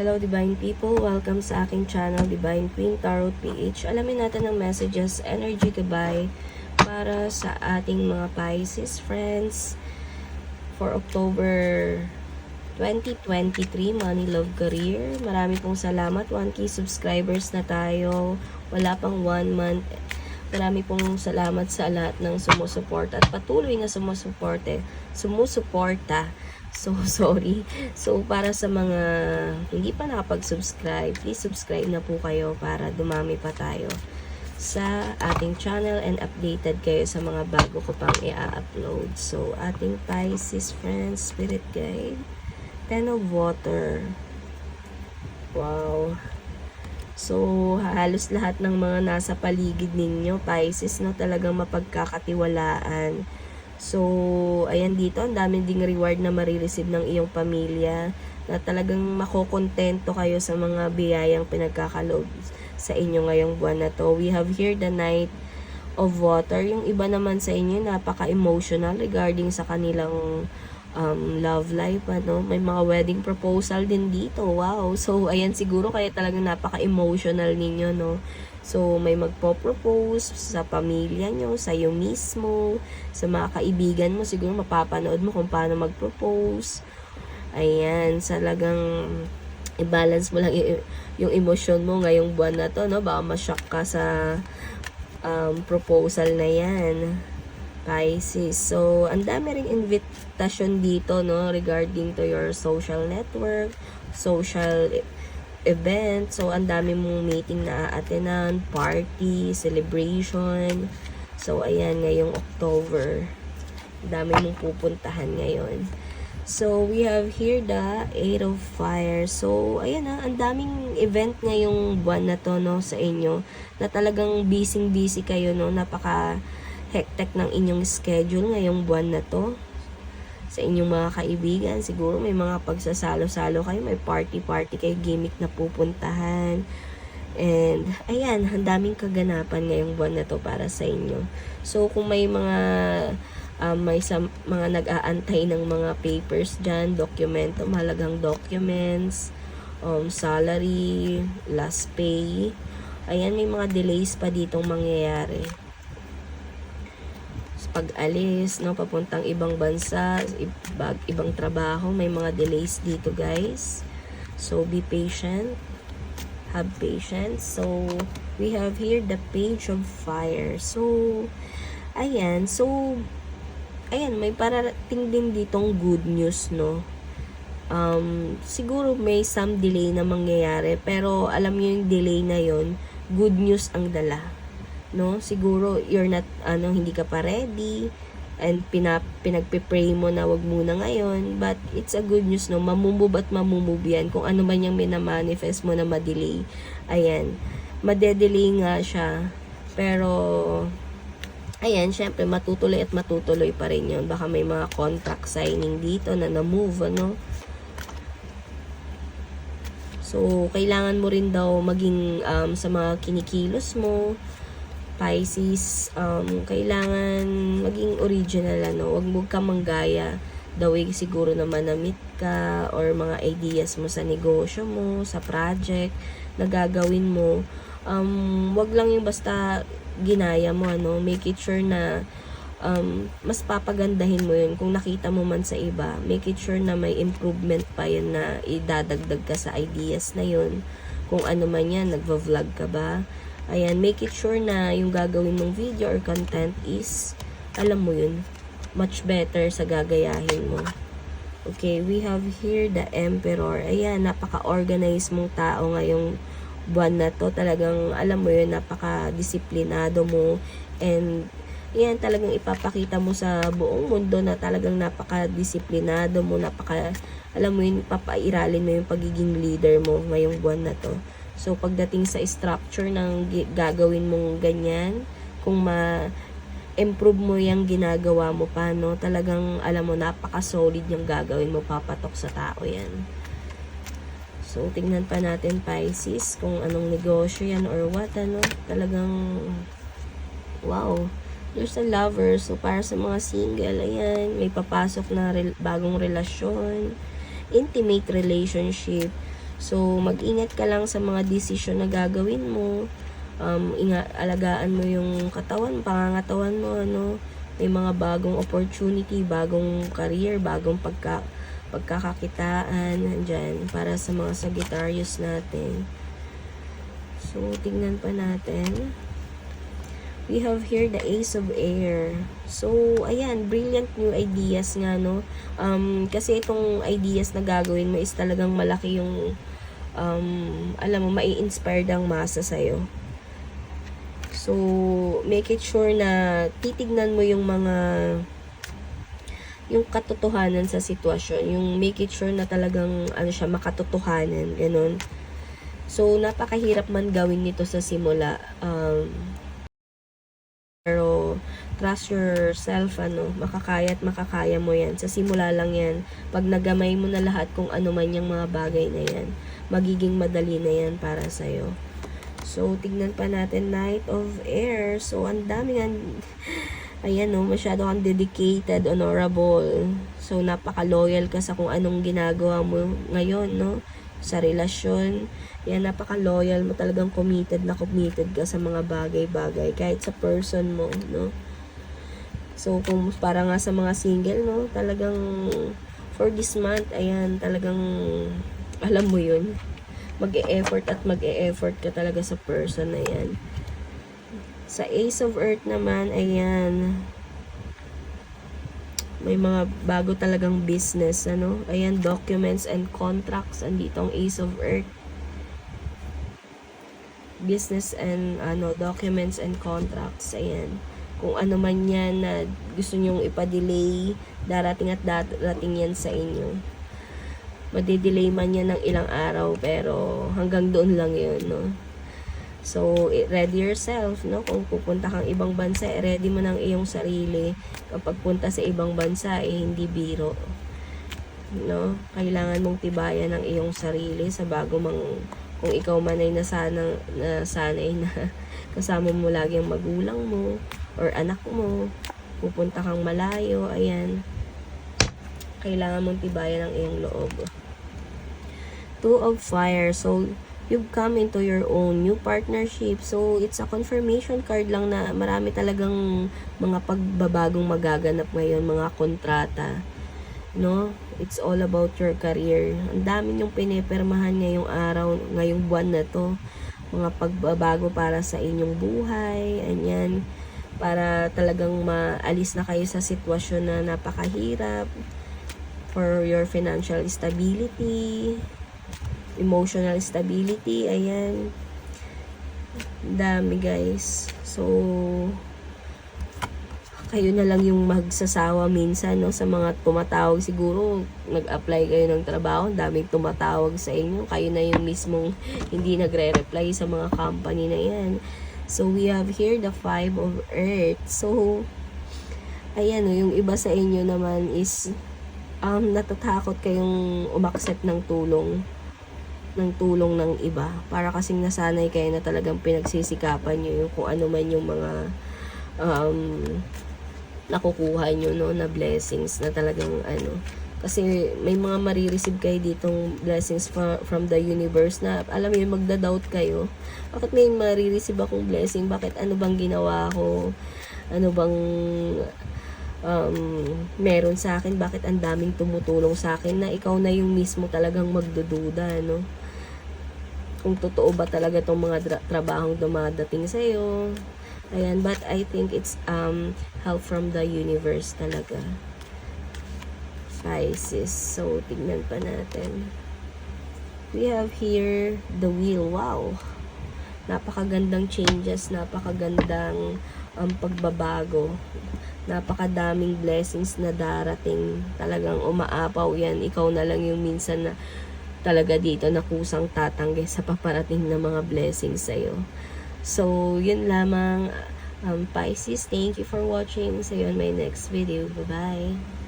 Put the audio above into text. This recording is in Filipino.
Hello Divine People! Welcome sa aking channel, Divine Queen Tarot PH. Alamin natin ang messages, energy gabay para sa ating mga Pisces friends for October 2023, Money, Love, Career. Marami pong salamat. 1K subscribers na tayo. Wala pang 1 month. Marami pong salamat sa lahat ng sumusuporta at patuloy na sumusuporte, sumusuporta. So, sorry. So, para sa mga hindi pa nakapag-subscribe, please subscribe na po kayo para dumami pa tayo sa ating channel and updated kayo sa mga bago ko pang i-upload. So, ating Pisces friends, spirit guide, Ten of Water. Wow. So, halos lahat ng mga nasa paligid ninyo, Pisces, no, talagang mapagkakatiwalaan. So, ayan dito, ang dami ding reward na marireceive ng iyong pamilya na talagang makokontento kayo sa mga biyayang pinagkakaloob sa inyo ngayong buwan na to. We have here the Knight of Water. Yung iba naman sa inyo, napaka-emotional regarding sa kanilang um, love life, ano, may mga wedding proposal din dito. Wow. So, ayan siguro kaya talagang napaka-emotional ninyo, no. So, may magpo-propose sa pamilya nyo, sa iyo mismo, sa mga kaibigan mo, siguro mapapanood mo kung paano mag-propose. Ayan, talagang i-balance mo lang yung emosyon mo ngayong buwan na to, no? Baka ma-shock ka sa um, proposal na yan. Pisces. So, ang dami ring invitation dito, no, regarding to your social network, social event. So, ang dami mong meeting na attenan, party, celebration. So, ayan, ngayong October. Dami mong pupuntahan ngayon. So, we have here the Eight of Fire. So, ayan na, ang daming event ngayong buwan na to, no, sa inyo, na talagang busy-busy kayo, no, napaka hectic ng inyong schedule ngayong buwan na to. Sa inyong mga kaibigan, siguro may mga pagsasalo-salo kayo, may party-party kayo, gimmick na pupuntahan. And, ayan, ang daming kaganapan ngayong buwan na to para sa inyo. So, kung may mga um, may sa, mga nag-aantay ng mga papers dyan, dokumento, mahalagang documents, um, salary, last pay. Ayan, may mga delays pa ditong mangyayari pag-alis, no, papuntang ibang bansa, ibag, ibang trabaho, may mga delays dito, guys. So, be patient. Have patience. So, we have here the page of fire. So, ayan. So, ayan, may parating din ditong good news, no. Um, siguro may some delay na mangyayari, pero alam niyo yung delay na yon good news ang dala no? Siguro you're not ano hindi ka pa ready and pinap, pinagpe-pray mo na wag muna ngayon. But it's a good news no? Mamumove at mamumove yan. Kung ano man yung minamanifest mo na madelay ayan. Madedelay nga siya. Pero ayan syempre matutuloy at matutuloy pa rin yun. Baka may mga contract signing dito na na-move ano? So, kailangan mo rin daw maging um, sa mga kinikilos mo, Pisces, um, kailangan maging original, ano, wag mo ka manggaya the way siguro na manamit ka or mga ideas mo sa negosyo mo, sa project na gagawin mo. Um, wag lang yung basta ginaya mo, ano, make it sure na um, mas papagandahin mo yun kung nakita mo man sa iba. Make it sure na may improvement pa yun na idadagdag ka sa ideas na yun. Kung ano man yan, nagva-vlog ka ba? Ayan, make it sure na yung gagawin mong video or content is, alam mo yun, much better sa gagayahin mo. Okay, we have here the Emperor. Ayan, napaka-organized mong tao ngayong buwan na to. Talagang, alam mo yun, napaka-disiplinado mo. And, yan, talagang ipapakita mo sa buong mundo na talagang napaka-disiplinado mo, napaka, alam mo yun, papairalin mo yung pagiging leader mo ngayong buwan na to. So, pagdating sa structure ng gagawin mong ganyan, kung ma-improve mo yung ginagawa mo pa, no, talagang, alam mo, napaka-solid yung gagawin mo, papatok sa tao yan. So, tingnan pa natin, Pisces, kung anong negosyo yan or what, ano, talagang, wow, there's a lover, so para sa mga single, ayan, may papasok na re- bagong relasyon, intimate relationship, So, mag-ingat ka lang sa mga desisyon na gagawin mo. Um, inga, alagaan mo yung katawan, pangangatawan mo, ano. May mga bagong opportunity, bagong career, bagong pagka, pagkakakitaan, nandyan, para sa mga Sagittarius natin. So, tingnan pa natin. We have here the Ace of Air. So, ayan, brilliant new ideas nga, no? Um, kasi itong ideas na gagawin mo is talagang malaki yung um, alam mo, mai-inspire ang masa sa'yo. So, make it sure na titignan mo yung mga yung katotohanan sa sitwasyon. Yung make it sure na talagang ano siya, makatotohanan. Ganun. So, napakahirap man gawin nito sa simula. Um, pero, trust yourself, ano, makakaya at makakaya mo yan. Sa simula lang yan. Pag nagamay mo na lahat kung ano man yung mga bagay na yan, magiging madali na yan para sa'yo. So, tignan pa natin Knight of Air. So, ang dami nga, ayan no, masyado kang dedicated, honorable. So, napaka-loyal ka sa kung anong ginagawa mo ngayon, no? Sa relasyon. Yan, napaka-loyal mo. Talagang committed na committed ka sa mga bagay-bagay. Kahit sa person mo, no? So, kung para nga sa mga single, no? Talagang, for this month, ayan, talagang, alam mo yun. Mag-e-effort at mag-e-effort ka talaga sa person na yan. Sa Ace of Earth naman, ayan, may mga bago talagang business, ano? Ayan, documents and contracts. Andito ang Ace of Earth. Business and, ano, documents and contracts. Ayan. Kung ano man yan na gusto nyong ipa-delay, darating at darating yan sa inyo. Madidelay man yan ng ilang araw, pero hanggang doon lang yun, no? So, ready yourself, no? Kung pupunta kang ibang bansa, eh, ready mo ng iyong sarili. Kapag punta sa ibang bansa, eh, hindi biro. No? Kailangan mong tibayan ng iyong sarili sa bago mang kung ikaw man ay nasana, nasanay na kasama mo lagi ang magulang mo or anak mo, pupunta kang malayo, ayan. Kailangan mong tibayan ang iyong loob. Two of Fire. So, you've come into your own new partnership. So, it's a confirmation card lang na marami talagang mga pagbabagong magaganap ngayon, mga kontrata. No? It's all about your career. Ang dami yung pinepermahan ngayong araw, ngayong buwan na to. Mga pagbabago para sa inyong buhay. Anyan. Para talagang maalis na kayo sa sitwasyon na napakahirap. For your financial stability emotional stability. Ayan. Dami guys. So, kayo na lang yung magsasawa minsan no, sa mga tumatawag. Siguro, nag-apply kayo ng trabaho, daming tumatawag sa inyo. Kayo na yung mismong hindi nagre-reply sa mga company na yan. So, we have here the five of earth. So, ayan no, yung iba sa inyo naman is um, natatakot kayong umaksep ng tulong ng tulong ng iba. Para kasing nasanay kayo na talagang pinagsisikapan nyo yung kung ano man yung mga um, nakukuha nyo no, na blessings na talagang ano. Kasi may mga marireceive kayo ditong blessings from, from the universe na alam yun magda-doubt kayo. Bakit may marireceive akong blessing? Bakit ano bang ginawa ko? Ano bang um, meron sa akin, bakit ang daming tumutulong sa akin na ikaw na yung mismo talagang magdududa, no? Kung totoo ba talaga tong mga dra- trabahong dumadating sa iyo. Ayan, but I think it's um help from the universe talaga. Pisces. So, tignan pa natin. We have here the wheel. Wow. Napakagandang changes, napakagandang um, pagbabago napakadaming blessings na darating. Talagang umaapaw yan. Ikaw na lang yung minsan na talaga dito na kusang tatanggi sa paparating na mga blessings sa'yo. So, yun lamang. Um, Pisces, thank you for watching. See you on my next video. Bye-bye.